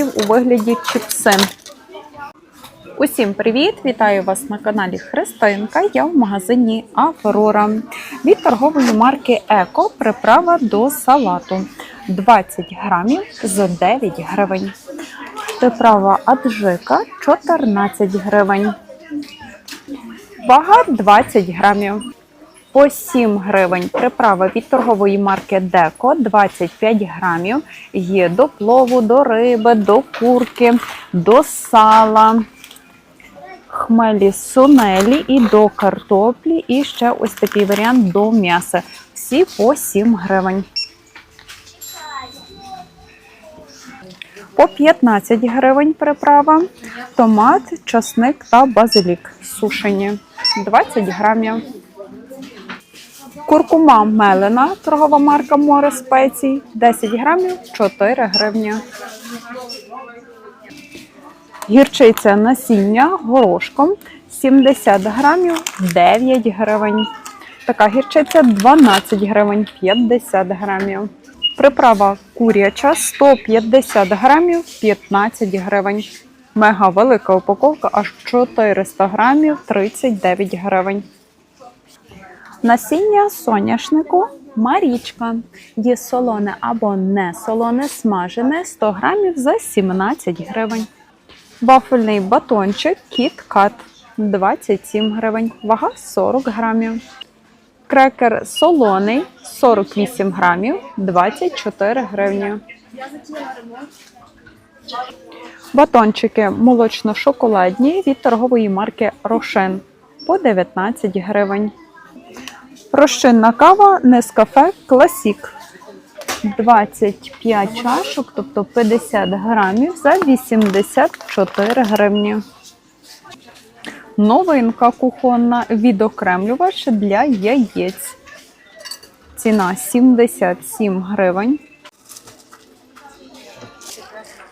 у вигляді чіпсин. Усім привіт! Вітаю вас на каналі Христинка. Я в магазині Аврора. Від торгової марки Еко приправа до салату 20 грамів за 9 гривень. Приправа аджика 14 гривень. Вага 20 грамів. По 7 гривень приправа від торгової марки Деко 25 грамів. Є до плову, до риби, до курки, до сала, хмелі сунелі і до картоплі. І ще ось такий варіант до м'яса. Всі по 7 гривень. По 15 гривень приправа, томат, часник та базилік сушені 20 грамів. Куркума мелена, торгова марка море спецій, 10 грамів 4 гривні. Гірчиця насіння горошком 70 грамів 9 гривень. Така гірчиця 12 гривень 50 грамів. Приправа куряча 150 грамів 15 гривень. Мега велика упаковка аж 400 грамів 39 гривень. Насіння соняшнику Марічка. Є солоне або не солоне, смажене 100 грамів за 17 гривень. Вафельний батончик Кіт Кат 27 гривень, вага 40 грамів. Крекер солоний 48 грамів 24 гривні. Батончики молочно-шоколадні від торгової марки Рошен по 19 гривень. Розчинна кава Нескафе Класік. 25 чашок, тобто 50 грамів за 84 гривні. Новинка кухонна відокремлювач для яєць. Ціна 77 гривень.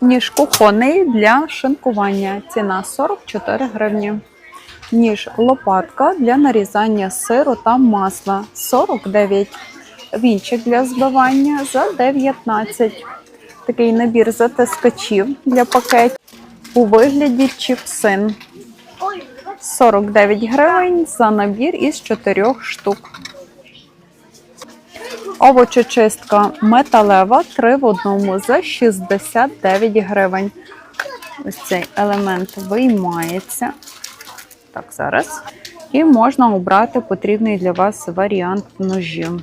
Ніж кухонний для шинкування. Ціна 44 гривні. Ніж лопатка для нарізання сиру та масла 49. Вінчик для збивання за 19. Такий набір затискачів для пакетів у вигляді чіпсин. 49 гривень за набір із 4 штук. Овочечистка металева 3 в одному за 69 гривень. Ось цей елемент виймається. Так, зараз. І можна обрати потрібний для вас варіант ножів.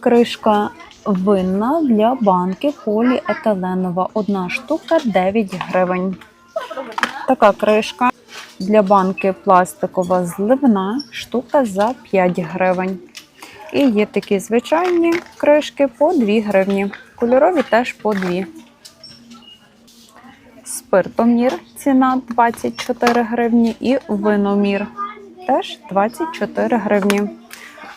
Кришка винна для банки поліетиленова. Одна штука 9 гривень. Така кришка для банки пластикова зливна, штука за 5 гривень. І є такі звичайні кришки по 2 гривні. Кольорові теж по 2. Спиртомір ціна 24 гривні і виномір теж 24 гривні.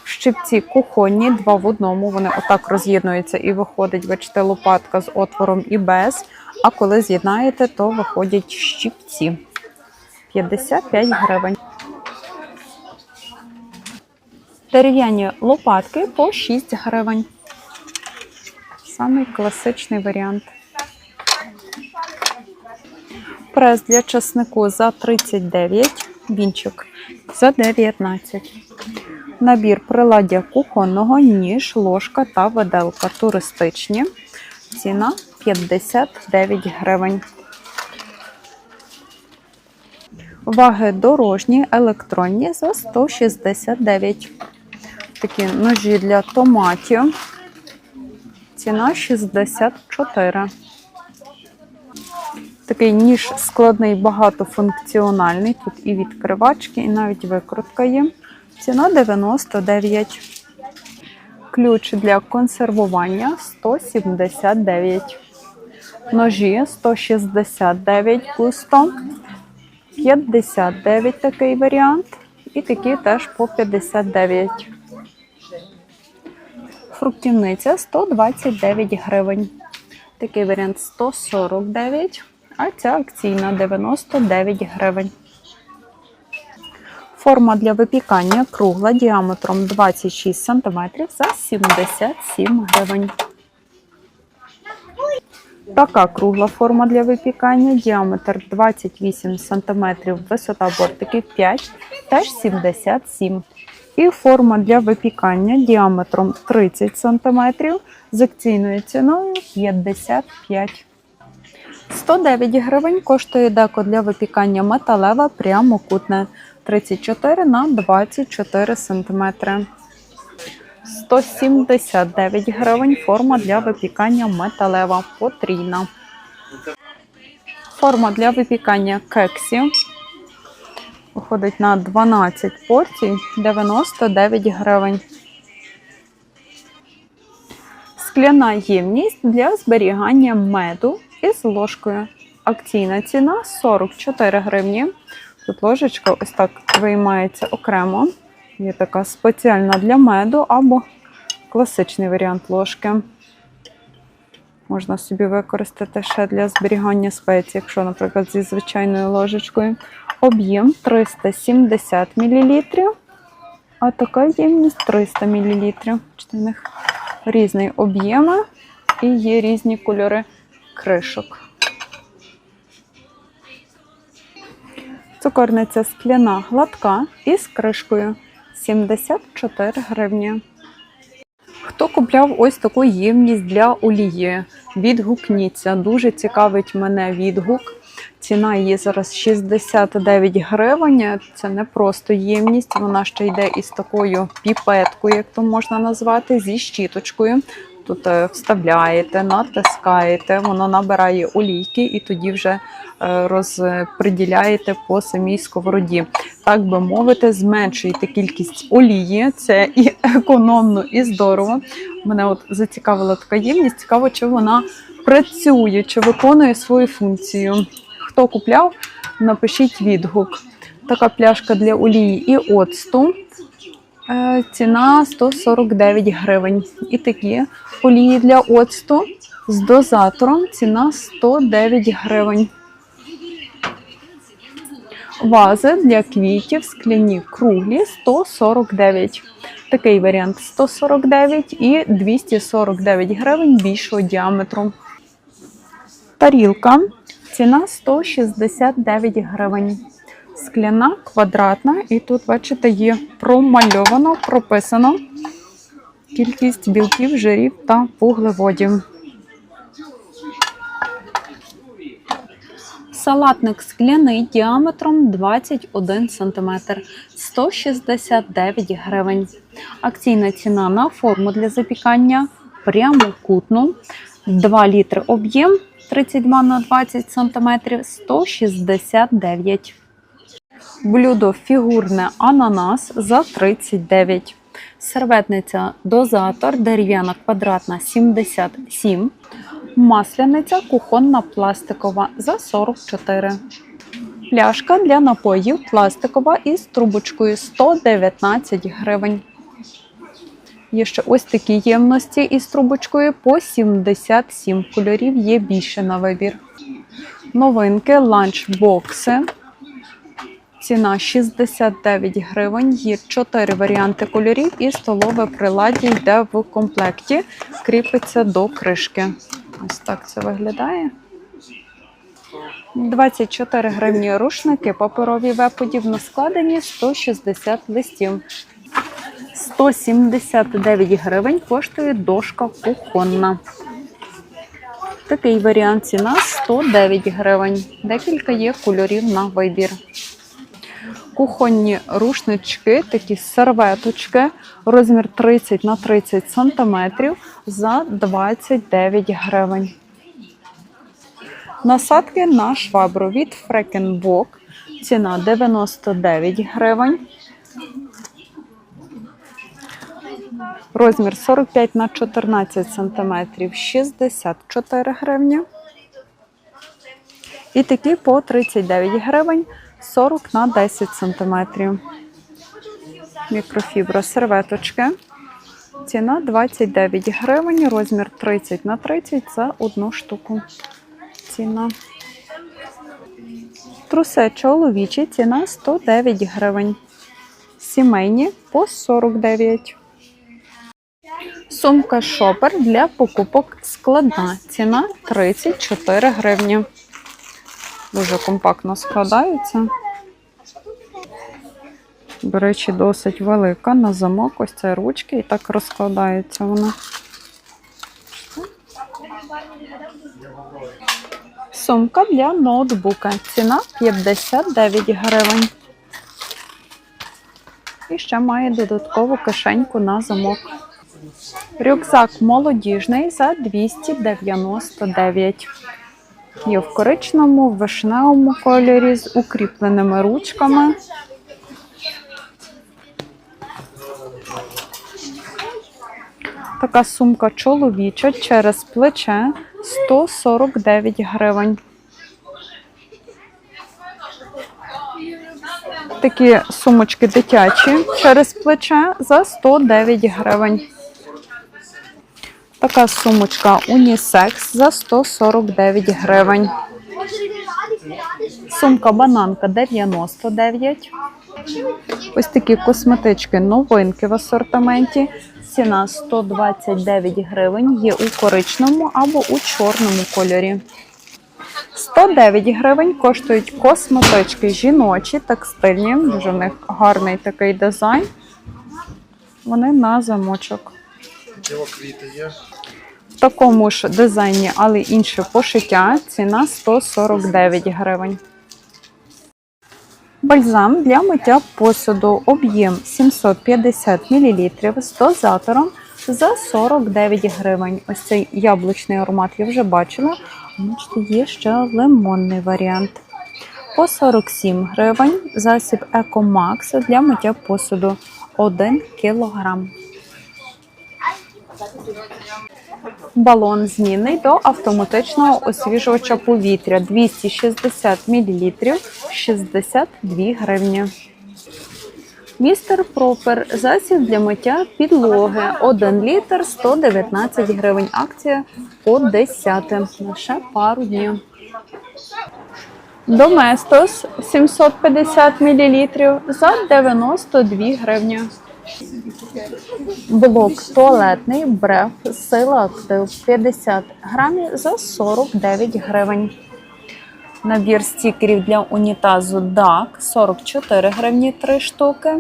Щипці кухонні, два в одному. Вони отак роз'єднуються і виходить, бачите, лопатка з отвором і без. А коли з'єднаєте, то виходять щипці. 55 гривень. Дерев'яні лопатки по 6 гривень. Самий класичний варіант. Прес для часнику за 39, вінчик за 19. Набір приладдя кухонного, ніж, ложка та виделка туристичні. Ціна 59 гривень. Ваги дорожні, електронні за 169. Такі ножі для томатів. Ціна 64. Такий ніж складний, багатофункціональний. Тут і відкривачки, і навіть викрутка є. Ціна 99. Ключ для консервування 179. Ножі 169 густо. 59 такий варіант. І такі теж по 59. Фруктівниця 129 гривень. Такий варіант 149, а ця акційна 99 гривень. Форма для випікання кругла діаметром 26 см за 77 гривень. Така кругла форма для випікання, діаметр 28 см, висота бортиків 5, теж 77 І форма для випікання діаметром 30 см з акційною ціною 55 109 гривень коштує деко для випікання металеве прямокутне 34 на 24 см. 179 гривень форма для випікання металева потрійна. Форма для випікання кексів виходить на 12 порцій 99 гривень. Скляна ємність для зберігання меду із ложкою. Акційна ціна 44 гривні. Тут ложечка ось так виймається окремо. Є така спеціальна для меду або класичний варіант ложки. Можна собі використати ще для зберігання спецій, якщо, наприклад, зі звичайною ложечкою. Об'єм 370 мл, а така ємність 300 мл. Бачите, них різні об'єми і є різні кольори кришок. Цукорниця скляна гладка із кришкою 74 гривні. Хто купляв ось таку ємність для олії? Відгукніться. Дуже цікавить мене відгук. Ціна її зараз 69 гривень. Це не просто ємність, вона ще йде із такою піпеткою, як то можна назвати, зі щіточкою. Тут е, вставляєте, натискаєте, воно набирає олійки і тоді вже е, розподіляєте по самій сковороді. Так би мовити, зменшуєте кількість олії. Це і економно, і здорово. Мене от зацікавила така ємність. Цікаво, чи вона працює, чи виконує свою функцію. Хто купляв, напишіть відгук. Така пляшка для олії і оцту. Е, Ціна 149 гривень. І такі олії для оцту з дозатором ціна 109 гривень. Вази для квітів скляні круглі 149. Такий варіант 149 і 249 гривень більшого діаметру. Тарілка. Ціна 169 гривень. Скляна, квадратна, і тут, бачите, є промальовано, прописано кількість білків, жирів та вуглеводів. Салатник скляний діаметром 21 см 169 гривень. Акційна ціна на форму для запікання прямокутну 2 літри об'єм 32 на 20 см 169 Блюдо фігурне ананас за 39. Серветниця дозатор дерев'яна квадратна 77. Масляниця кухонна пластикова за 44. Пляшка для напоїв пластикова із трубочкою 119 гривень. Є ще ось такі ємності із трубочкою по 77 кольорів. Є більше на вибір. Новинки ланчбокси. Ціна 69 гривень. Є 4 варіанти кольорів і столове приладдя йде в комплекті, кріпиться до кришки. Ось так це виглядає. 24 гривні рушники, паперові веподібно складені 160 листів. 179 гривень коштує дошка кухонна. Такий варіант ціна 109 гривень. Декілька є кольорів на вибір. Кухонні рушнички, такі серветочки, розмір 30 на 30 см за 29 гривень. Насадки на швабру від Фрекенбок. Ціна 99 гривень. Розмір 45 на 14 см 64 гривні. І такі по 39 гривень 40 на 10 см. Мікрофібра серветочки. Ціна 29 гривень, розмір 30 на 30 за одну штуку. Ціна. Трусе чоловічі, ціна 109 гривень. Сімейні по 49. Сумка шопер для покупок складна. Ціна 34 гривні. Дуже компактно складається. До речі, досить велика на замок. Ось це ручки і так розкладається вона. Сумка для ноутбука. Ціна 59 гривень. І ще має додаткову кишеньку на замок. Рюкзак молодіжний за 299. Є в коричному, в вишневому кольорі з укріпленими ручками. Така сумка чоловіча через плече 149 гривень. Такі сумочки дитячі через плече за 109 гривень. Така сумочка унісекс за 149 гривень. Сумка бананка 99. Ось такі косметички новинки в асортименті. Ціна 129 гривень. Є у коричному або у чорному кольорі. 109 гривень коштують косметички жіночі, текстильні. Дуже в них гарний такий дизайн. Вони на замочок. Його квіти є. В такому ж дизайні, але інше пошиття. Ціна 149 гривень. Бальзам для миття посуду. Об'єм 750 мл з дозатором за 49 гривень. Ось цей яблучний аромат я вже бачила. Бачите, є ще лимонний варіант. По 47 гривень засіб Екомакс для миття посуду 1 кілограм. Балон змінний до автоматичного освіжувача повітря 260 мл 62 гривні. Містер Пропер засіб для миття підлоги 1 літр 119 гривень. Акція по 10 лише пару днів. Доместос 750 мл за 92 гривні. Блок туалетний бреф сила актив 50 грамів за 49 гривень. Набір стікерів для унітазу DAC 44 гривні 3 штуки.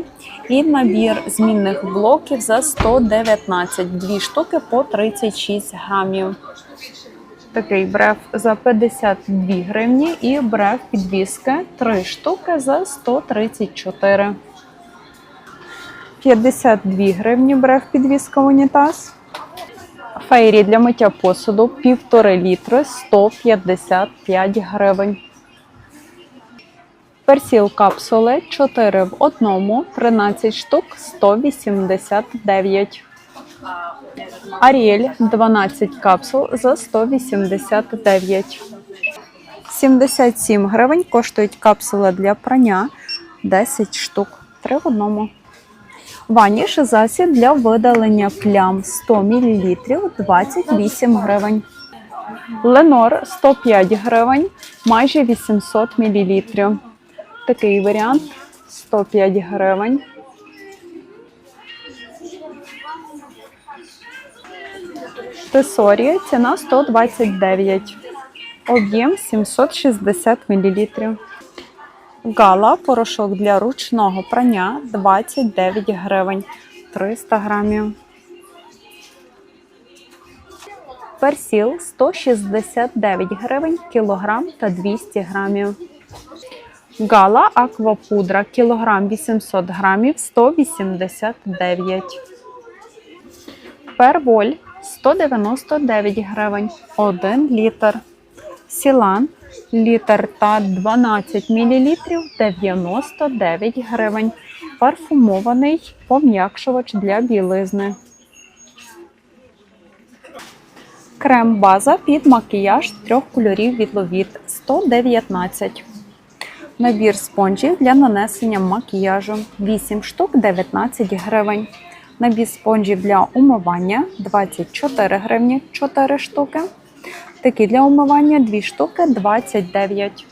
І набір змінних блоків за 119 2 штуки по 36 грамів. Такий бреф за 52 гривні і бреф підвіски 3 штуки за 134 52 гривні бреф підвіска унітаз. Фейрі для миття посуду 1,5 літри 155 гривень. Персіл капсули 4 в одному 13 штук 189. Аріель 12 капсул за 189. 77 гривень коштують капсули для прання 10 штук. 3 в одному. Ваніш засіб для видалення плям 100 мл 28 гривень. Ленор 105 гривень, майже 800 мл. Такий варіант 105 гривень. Тесорія ціна 129. Об'єм 760 мл. Гала порошок для ручного прання 29 гривень 300 грамів. Персіл 169 гривень кілограм та 200 грамів. Гала аквапудра кілограм 800 грамів 189. Перволь 199 гривень 1 літр. Сілан літр та 12 мл 99 гривень. Парфумований пом'якшувач для білизни. Крем база під макіяж трьох кольорів від Ловіт 119. Набір спонжів для нанесення макіяжу 8 штук 19 гривень. Набір спонжів для умивання 24 гривні 4 штуки. Такі для умивання дві штуки 29.